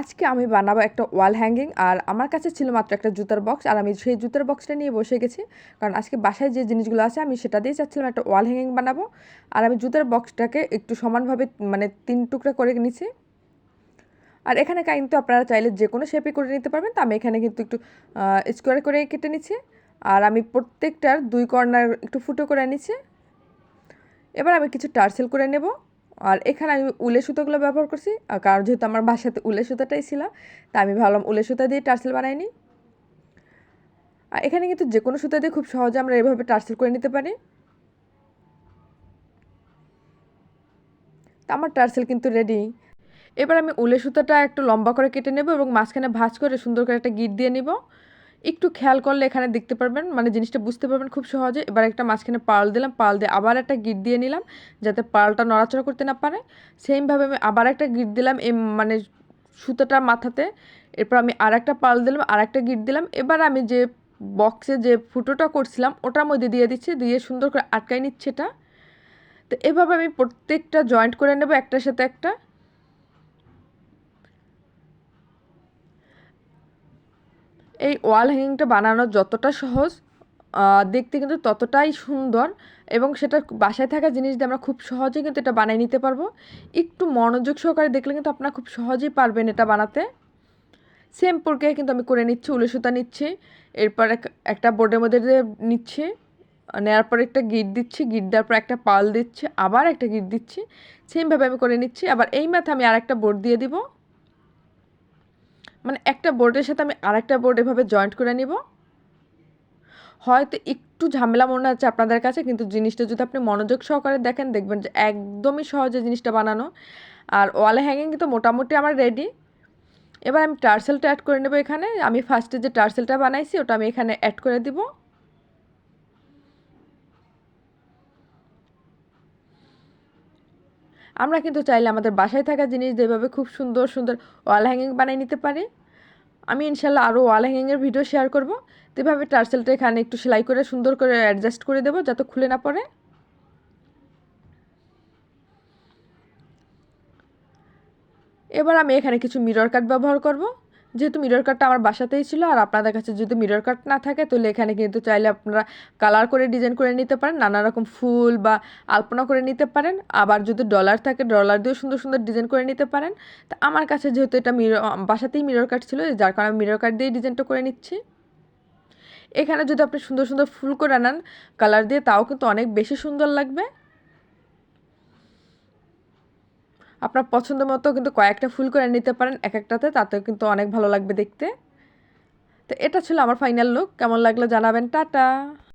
আজকে আমি বানাবো একটা ওয়াল হ্যাঙ্গিং, আর আমার কাছে ছিল মাত্র একটা জুতার বক্স, আর আমি সেই জুতার বক্সটা নিয়ে বসে গেছি। কারণ আজকে বাসায় যে জিনিসগুলো আছে, আমি সেটা দিয়ে চাচ্ছিলাম একটা ওয়াল হ্যাঙ্গিং বানাবো। আর আমি জুতার বক্সটাকে একটু সমানভাবে মানে তিন টুকরা করে নিছি আর এখানে কিন্তু আপনারা চাইলে যে কোনো শেপে করে নিতে পারবেন। তো আমি এখানে কিন্তু একটু স্কোয়ার করে কেটে নিচ্ছি। আর আমি প্রত্যেকটার দুই কর্নার একটু ফুটো করে নিচ্ছি। এবার আমি কিছু টার্সেল করে নেব। আর এখানে আমি উলের সুতোগুলো ব্যবহার করছি কারণ যেহেতু আমার বাসাতে উলের সুতোটাই ছিল, তা আমি ভাবলাম উলের সুতা দিয়ে টার্সেল বানাইনি আর এখানে কিন্তু যে কোনো সুতা দিয়ে খুব সহজে আমরা এভাবে টার্সেল করে নিতে পারি। তা আমার টার্সেল কিন্তু রেডি এবার আমি উলের সুতাটা একটু লম্বা করে কেটে নেব এবং মাঝখানে ভাঁজ করে সুন্দর করে একটা গিট দিয়ে নিব। একটু খেয়াল করলে এখানে দেখতে পারবেন মানে জিনিসটা বুঝতে পারবেন খুব সহজে। এবার একটা মাঝখানে পাল দিলাম পাল দিয়ে আবার একটা গিট দিয়ে নিলাম, যাতে পালটা নড়াচড়া করতে না পারে। সেমভাবে আমি আবার একটা গিট দিলাম এই মানে সুতোটার মাথাতে। এরপর আমি আর একটা পাল দিলাম আর একটা গিট দিলাম। এবার আমি যে বক্সে যে ফুটোটা করছিলাম, ওটার মধ্যে দিয়ে দিচ্ছি, দিয়ে সুন্দর করে আটকাই নিচ্ছে এটা। তো এভাবে আমি প্রত্যেকটা জয়েন্ট করে নেব, একটার সাথে একটা। এই ওয়াল হ্যাঙ্গিংটা বানানো যতটা সহজ দেখতে কিন্তু ততটাই সুন্দর এবং সেটা বাসায় থাকা জিনিস দিয়ে আমরা খুব সহজে কিন্তু এটা বানিয়ে নিতে পারব। একটু মনোযোগ সহকারে দেখলে কিন্তু আপনারা খুব সহজেই পারবেন এটা বানাতে। সেম প্রক্রিয়া কিন্তু আমি করে নিচ্ছি উলে সুতা নিচ্ছি, এরপর একটা বোর্ডের মধ্যে নিচ্ছি নেওয়ার পর একটা গিট দিচ্ছি গিট দেওয়ার পর একটা পাল দিচ্ছি, আবার একটা গিট দিচ্ছি সেমভাবে আমি করে নিচ্ছি। আবার এই মাথা আমি আর একটা বোর্ড দিয়ে দিব। মানে একটা বোর্ডের সাথে আমি আরেকটা বোর্ড এভাবে জয়েন্ট করে নিব? হয়তো একটু ঝামেলা মনে হচ্ছে আপনাদের কাছে, কিন্তু জিনিসটা যদি আপনি মনোযোগ সহকারে দেখেন, দেখবেন যে একদমই সহজে জিনিসটা বানানো। আর ওয়ালে হ্যাঙ্গিং কিন্তু মোটামুটি আমার রেডি এবার আমি টার্সেলটা অ্যাড করে নেব এখানে। আমি ফার্স্টে যে টার্সেলটা বানাইছি, ওটা আমি এখানে অ্যাড করে দিব। আমরা কিন্তু চাইলে আমাদের বাসায় থাকা জিনিস যেভাবে খুব সুন্দর সুন্দর ওয়াল হ্যাঙ্গিং বানিয়ে নিতে পারি। আমি ইনশাল্লাহ আরও ওয়াল হ্যাঙ্গিংয়ের ভিডিও শেয়ার করব। তো এভাবে টার্সেলটা এখানে একটু সেলাই করে সুন্দর করে অ্যাডজাস্ট করে দেবো, যাতে খুলে না পড়ে। এবার আমি এখানে কিছু মিরর কাট ব্যবহার করব। যেহেতু মিরর কাটটা আমার বাসাতেই ছিল আর আপনাদের কাছে যদি মিরর কাট না থাকে, তাহলে এখানে কিন্তু চাইলে আপনারা কালার করে ডিজাইন করে নিতে পারেন, নানা রকম ফুল বা আলপনা করে নিতে পারেন। আবার যদি ডলার থাকে ডলার দিয়েও সুন্দর সুন্দর ডিজাইন করে নিতে পারেন। তা আমার কাছে যেহেতু এটা মিরর বাসাতেই মিরর কাট ছিল যার কারণে মিরর কাট দিয়েই ডিজাইনটা করে নিচ্ছি। এখানে যদি আপনি সুন্দর সুন্দর ফুল করে আনান কালার দিয়ে, তাও কিন্তু অনেক বেশি সুন্দর লাগবে। আপনার পছন্দ মতো কিন্তু কয়েকটা ফুল করে নিতে পারেন এক একটাতে তাতে কিন্তু অনেক ভালো লাগবে দেখতে। তো এটা ছিল আমার ফাইনাল লুক, কেমন লাগল জানাবেন, টাটা!